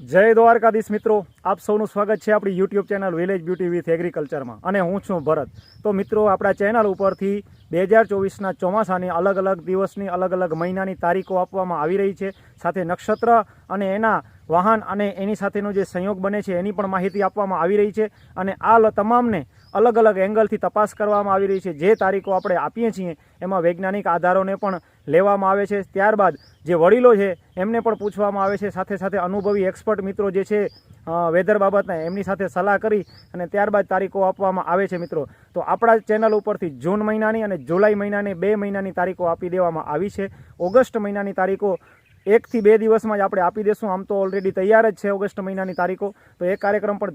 જય દ્વારકાધીશ મિત્રો, આપ સૌનું સ્વાગત છે આપણી YouTube channel village beauty with એગ્રીકલ્ચરમાં અને હું છું ભરત. તો મિત્રો, આપણા ચેનલ ઉપરથી બે હજાર ચોવીસના ચોમાસાની અલગ અલગ દિવસની અલગ અલગ મહિનાની તારીખો આપવામાં આવી રહી છે. સાથે નક્ષત્ર અને એના વાહન અને એની સાથેનો જે સંયોગ બને છે, એની પણ માહિતી આપવામાં આવી રહી છે. અને આ તમામને અલગ અલગ એંગલથી તપાસ કરવામાં આવી રહી છે. જે તારીખો આપણે આપીએ છીએ, એમાં વૈજ્ઞાનિક આધારોને પણ લેવામાં આવે છે. ત્યારબાદ જે વડીલો છે, એમને પણ પૂછવામાં આવે છે. સાથે સાથે અનુભવી એક્સપર્ટ મિત્રો જે છે વેધર બાબતના, એમની સાથે સલાહ કરી અને ત્યારબાદ તારીખો આપવામાં આવે છે મિત્રો. તો આપણા ચેનલ ઉપરથી જૂન મહિનાની અને જુલાઈ મહિનાની બે મહિનાની તારીખો આપી દેવામાં આવી છે. ઓગસ્ટ મહિનાની તારીખો એકથી બે દિવસમાં જ આપણે આપી દેશું. આમ તો ઓલરેડી તૈયાર જ છે ઓગસ્ટ મહિનાની તારીખો. તો એ કાર્યક્રમ પણ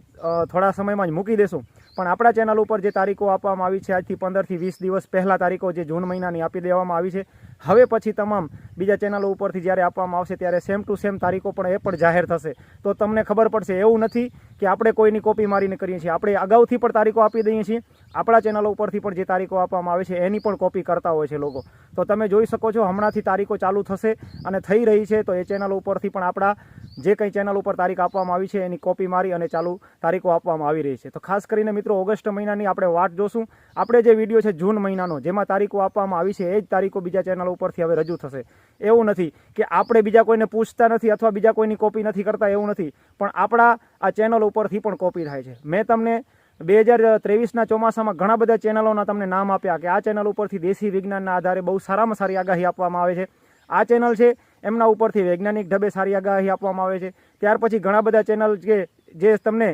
થોડા સમયમાં જ મૂકી દેશું. પણ આપણા ચેનલ ઉપર જે તારીખો આપવામાં આવી છે, આજથી પંદરથી વીસ દિવસ પહેલાં તારીખો જે જૂન મહિનાની આપી દેવામાં આવી છે હવે પછી તમામ બીજા ચેનલો ઉપરથી જ્યારે આપવામાં આવશે ત્યારે સેમ ટુ સેમ તારીખો પણ એ પણ જાહેર થશે. તો તમને ખબર પડશે, એવું નથી કે આપણે કોઈની કોપી મારીને કરીએ છીએ. આપણે અગાઉથી પણ તારીખો આપી દઈએ છીએ. આપણા ચેનલો ઉપરથી પણ જે તારીખો આપવામાં આવે છે, એની પણ કોપી કરતા હોય છે લોકો. તો તમે જોઈ શકો છો, હમણાંથી તારીખો ચાલુ થશે અને થઈ રહી છે. તો એ ચેનલ ઉપરથી પણ આપણા જે કંઈ ચેનલ ઉપર તારીખ આપવામાં આવી છે એની કોપી મારી અને ચાલુ તારીખો આપવામાં આવી રહી છે. તો ખાસ કરીને મિત્રો, ઓગસ્ટ મહિનાની આપણે વાટ જોશું. આપણે જે વીડિયો છે જૂન મહિનાનો, જેમાં તારીખો આપવામાં આવી છે, એ જ તારીખો બીજા ચેનલ ઉપરથી હવે રજૂ થશે. એવું નથી કે આપણે બીજા કોઈને પૂછતા નથી અથવા બીજા કોઈની કોપી નથી કરતા, એવું નથી. પણ આપણા આ ચેનલ ઉપરથી પણ કોપી થાય છે. મેં તમને બે હજાર ત્રેવીસના ચોમાસામાં ઘણા બધા ચેનલોના તમને નામ આપ્યા કે આ ચેનલ ઉપરથી દેશી વિજ્ઞાનના આધારે બહુ સારામાં સારી આગાહી આપવામાં આવે છે. આ ચેનલ છે એમના ઉપરથી વૈજ્ઞાનિક ઢબે સારી આગાહી આપવામાં આવે છે. ત્યાર પછી ઘણા બધા ચેનલ કે જે તમને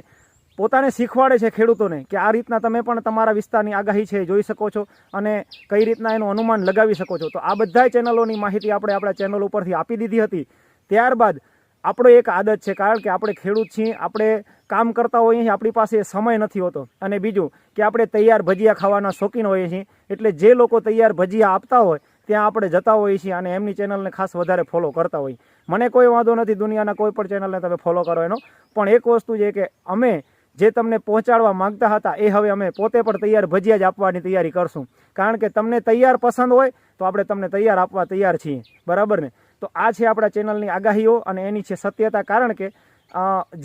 પોતાને શીખવાડે છે ખેડૂતોને કે આ રીતના તમે પણ તમારા વિસ્તારની આગાહી છે જોઈ શકો છો અને કઈ રીતના એનું અનુમાન લગાવી શકો છો. તો આ બધાય ચેનલોની માહિતી આપણે આપણા ચેનલ ઉપરથી આપી દીધી હતી. ત્યારબાદ આપણો એક આદત છે, કારણ કે આપણે ખેડૂત છીએ, આપણે કામ કરતા હોઈએ છીએ, આપણી પાસે સમય નથી હોતો. અને બીજું કે આપણે તૈયાર ભજીયા ખાવાના શોખીન હોઈએ છીએ. એટલે જે લોકો તૈયાર ભજીયા આપતા હોય ત્યાં આપણે જતા હોઈએ છીએ અને એમની ચેનલને ખાસ વધારે ફોલો કરતા હોઈએ. મને કોઈ વાંધો નથી દુનિયાના કોઈ પણ ચેનલને તમે ફોલો કરો એનો. પણ એક વસ્તુ છે કે અમે જે તમને પહોંચાડવા માંગતા હતા એ હવે અમે પોતે પણ તૈયાર ભજીયા જ આપવાની તૈયારી કરશું. કારણ કે તમને તૈયાર પસંદ હોય તો આપણે તમને તૈયાર આપવા તૈયાર છીએ. બરાબર ને? તો આ છે આપણા ચેનલની આગાહીઓ અને એની છે સત્યતા. કારણ કે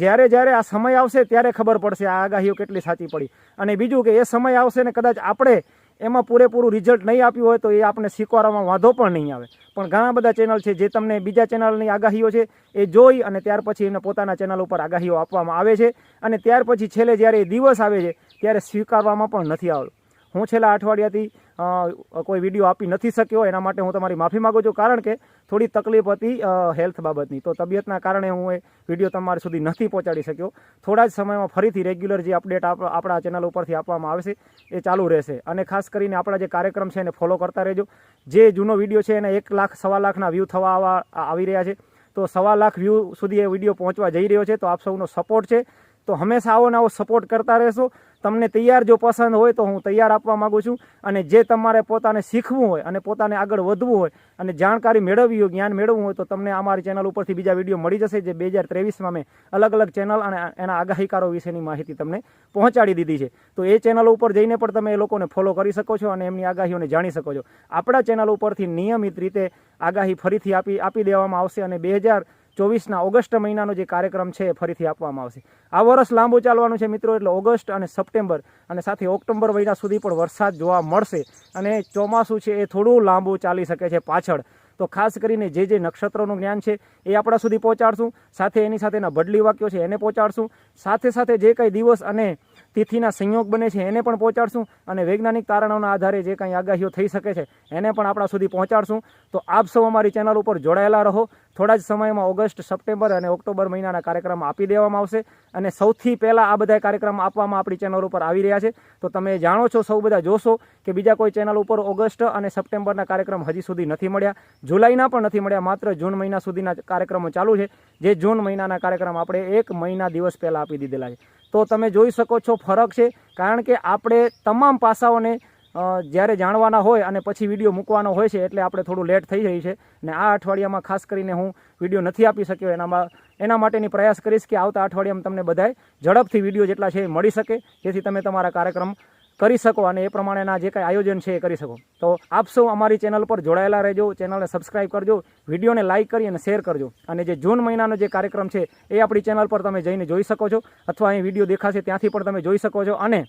જ્યારે જ્યારે આ સમય આવશે ત્યારે ખબર પડશે આ આગાહીઓ કેટલી સાચી પડી. અને બીજું કે એ સમય આવશે ને કદાચ આપણે એમાં પૂરેપૂરું રિઝલ્ટ નહીં આપ્યું હોય તો એ આપણે સ્વીકારવામાં વાંધો પણ નહીં આવે. પણ ઘણા બધા ચેનલ છે જે તમને બીજા ચેનલની આગાહીઓ છે એ જોઈ અને ત્યાર પછી એમને પોતાના ચેનલ ઉપર આગાહીઓ આપવામાં આવે છે અને ત્યાર પછી છેલ્લે જ્યારે એ દિવસ આવે છે ત્યારે સ્વીકારવામાં પણ નથી આવતું. હું છેલ્લા અઠવાડિયાથી કોઈ વીડિયો આપી નથી શક્યો, એના માટે હું તમારી માફી માગું છું. કારણ કે થોડી તકલીફ હતી હેલ્થ બાબતની. તો તબિયતના કારણે હું એ વીડિયો તમારી સુધી નથી પહોંચાડી શક્યો. થોડા જ સમયમાં ફરીથી રેગ્યુલર જે અપડેટ આપણા ચેનલ ઉપરથી આપવામાં આવશે એ ચાલુ રહેશે. અને ખાસ કરીને આપણા જે કાર્યક્રમ છે એને ફોલો કરતા રહેજો. જે જૂનો વીડિયો છે એને એક લાખ, સવા લાખના વ્યૂ થવા આવી રહ્યા છે. તો સવા લાખ વ્યૂ સુધી એ વીડિયો પહોંચવા જઈ રહ્યો છે. તો આપ સૌનો સપોર્ટ છે. તો હંમેશા આવો ને આવો સપોર્ટ કરતા રહેશો. તમને તૈયાર જો પસંદ હોય તો હું તૈયાર આપવા માગું છું. અને જે તમારે પોતાને શીખવું હોય અને પોતાને આગળ વધવું હોય અને જાણકારી મેળવવી હોય, જ્ઞાન મેળવવું હોય તો તમને અમારી ચેનલ ઉપરથી બીજા વીડિયો મળી જશે જે બે હજાર ત્રેવીસમાં મેં અલગ અલગ ચેનલ અને એના આગાહીકારો વિશેની માહિતી તમને પહોંચાડી દીધી છે. તો એ ચેનલ ઉપર જઈને પણ તમે એ લોકોને ફોલો કરી શકો છો અને એમની આગાહીઓને જાણી શકો છો. આપણા ચેનલ ઉપરથી નિયમિત રીતે આગાહી ફરીથી આપી આપી દેવામાં આવશે અને બે હજાર ચોવીસના ઓગસ્ટ મહિનાનો જે કાર્યક્રમ છે એ ફરીથી આપવામાં આવશે. આ વર્ષ લાંબુ ચાલવાનું છે મિત્રો, એટલે ઓગસ્ટ અને સપ્ટેમ્બર અને સાથે ઓક્ટોબર મહિના સુધી પણ વરસાદ જોવા મળશે અને ચોમાસું છે એ થોડું લાંબુ ચાલી શકે છે પાછળ. તો ખાસ કરીને જે જે નક્ષત્રોનું જ્ઞાન છે એ આપણા સુધી પહોંચાડશું, સાથે એની સાથેના બદલી વાક્યો છે એને પહોંચાડશું, સાથે સાથે જે કંઈ દિવસ અને તિથિના સંયોગ બને છે એને પણ પહોંચાડશું અને વૈજ્ઞાનિક તારણોના આધારે જે કંઈ આગાહીઓ થઈ શકે છે એને પણ આપણા સુધી પહોંચાડશું. તો આપ સૌ અમારી ચેનલ ઉપર જોડાયેલા રહો. થોડા જ સમયમાં ઓગસ્ટ, સપ્ટેમ્બર અને ઓક્ટોબર મહિનાના કાર્યક્રમ આપી દેવામાં આવશે અને સૌથી પહેલાં આ બધા કાર્યક્રમ આપવામાં આપણી ચેનલ ઉપર આવી રહ્યા છે. તો તમે જાણો છો, સૌ બધા જોશો કે બીજા કોઈ ચેનલ ઉપર ઓગસ્ટ અને સપ્ટેમ્બરના કાર્યક્રમ હજી સુધી નથી મળ્યા. જુલાઈના પણ નથી મળ્યા, માત્ર જૂન મહિના સુધીના કાર્યક્રમો ચાલુ છે, જે જૂન મહિનાના કાર્યક્રમ આપણે એક મહિના દિવસ પહેલાં આપી દીધેલા છે. તો તમે જોઈ શકો છો, ફરક છે, કારણ કે આપણે તમામ પાસાઓને જ્યારે જાણવાના હોય અને પછી વીડિયો મૂકવાનો હોય છે એટલે આપણે થોડું લેટ થઈ રહી છે. ને આ અઠવાડિયામાં ખાસ કરીને હું વીડિયો નથી આપી શક્યો. એનામાં, એના માટેની પ્રયાસ કરીશ કે આવતા અઠવાડિયામાં તમને બધાય ઝડપથી વીડિયો જેટલા છે એ મળી શકે, જેથી તમે તમારા કાર્યક્રમ કરી શકો અને એ પ્રમાણેના જે કાંઈ આયોજન છે એ કરી શકો. તો આપ અમારી ચેનલ પર જોડાયેલા રહેજો, ચેનલને સબસ્ક્રાઇબ કરજો, વિડીયોને લાઇક કરી અને શેર કરજો. અને જે જૂન મહિનાનો જે કાર્યક્રમ છે એ આપણી ચેનલ પર તમે જઈને જોઈ શકો છો, અથવા અહીં વીડિયો દેખાશે ત્યાંથી પણ તમે જોઈ શકો છો. અને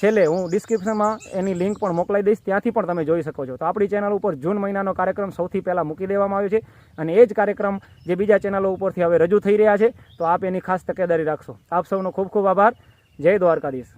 છેલ્લે હું ડિસ્ક્રિપ્શનમાં એની લિંક પણ મોકલાઈ દઈશ, ત્યાંથી પણ તમે જોઈ શકો છો. તો આપણી ચેનલ ઉપર જૂન મહિનાનો કાર્યક્રમ સૌથી પહેલાં મૂકી દેવામાં આવ્યો છે અને એ જ કાર્યક્રમ જે બીજા ચેનલો ઉપરથી હવે રજૂ થઈ રહ્યા છે. તો આપ એની ખાસ તકેદારી રાખશો. આપ સૌનો ખૂબ ખૂબ આભાર. જય દ્વારકાધીશ.